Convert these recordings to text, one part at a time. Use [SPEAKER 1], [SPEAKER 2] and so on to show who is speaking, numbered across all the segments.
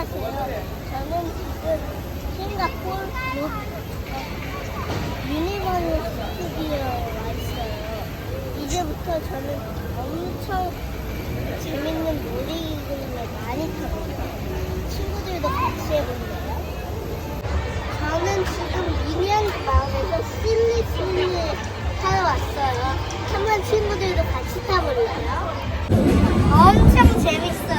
[SPEAKER 1] 안녕하세요. 저는 지금 싱가포르 로- 어, 유니버스 스튜디오에 와 있어요. 이제부터 저는 엄청 재밌는 놀이기구를 많이 타볼게요. 친구들도 같이 해볼래요? 저는 지금 인형 마을에서 실리 실리 타러 왔어요. 한번 친구들도 같이 타볼래요? 엄청 재밌어요.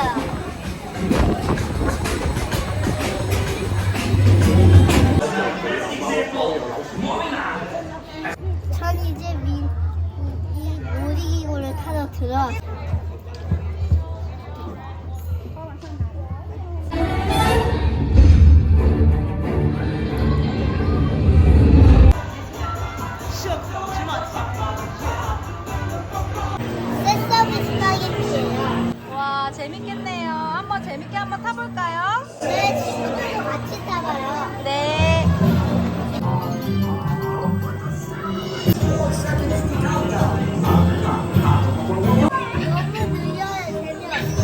[SPEAKER 2] 재밌겠네요. 한번 재밌게 한번 타볼까요?
[SPEAKER 1] 네, 친구들도 같이 타봐요.
[SPEAKER 2] 네.
[SPEAKER 1] 너무 느려요, 재미없어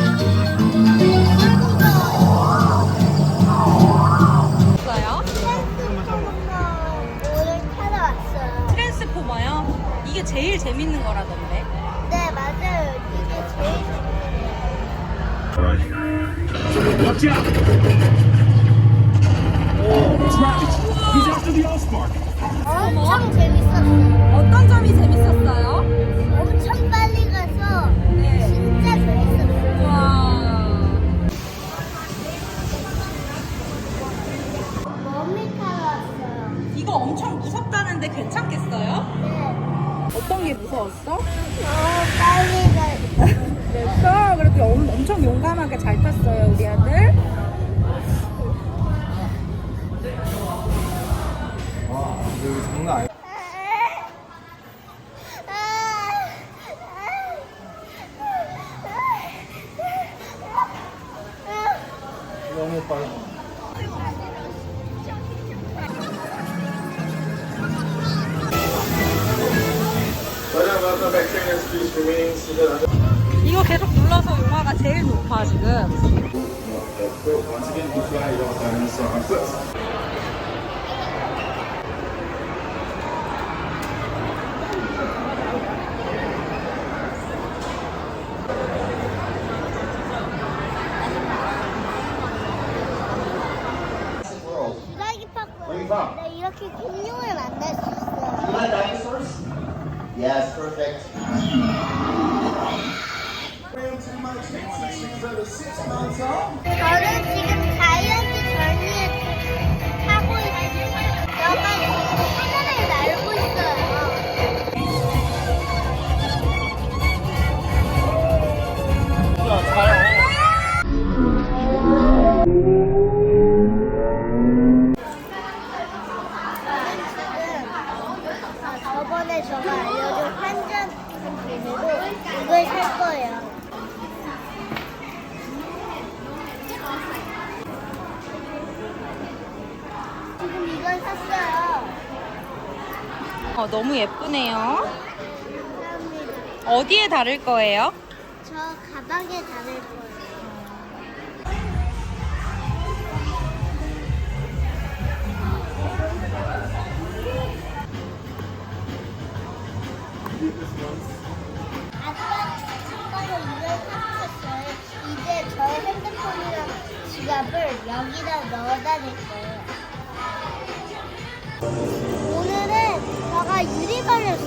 [SPEAKER 3] Watch out! Oh, it's Rabbit. He's after the Allspark.
[SPEAKER 1] 엄청 재밌었어요.
[SPEAKER 2] 어떤 점이 재밌었어요?
[SPEAKER 1] 엄청 빨리 가서
[SPEAKER 2] 네.
[SPEAKER 1] 진짜 재밌었어요.
[SPEAKER 2] 와.
[SPEAKER 1] 머미 타러 왔어요.
[SPEAKER 2] 이거 엄청 무섭다는데 괜찮겠어요?
[SPEAKER 1] 네.
[SPEAKER 2] 어떤 게 무서웠어?
[SPEAKER 1] 어, 빨리 가.
[SPEAKER 2] 됐어. 그래도 엄- 엄청 용감하게 잘 탔어 이거 계속 눌러서 용화가 제일 높아, 지금.
[SPEAKER 4] You like dinosaurs? Yes, perfect.
[SPEAKER 1] 저는 지금 이걸 샀어요.
[SPEAKER 2] 어, 너무 예쁘네요.
[SPEAKER 1] 감사합니다.
[SPEAKER 2] 어디에 다를 거예요?
[SPEAKER 1] 저 가방에 다를 거예요. 아빠 친구가 이걸 샀었어요. 이제 저의 핸드폰이랑 지갑을 여기다 넣어 다닐 거예요. 오늘은 제가 유리바늘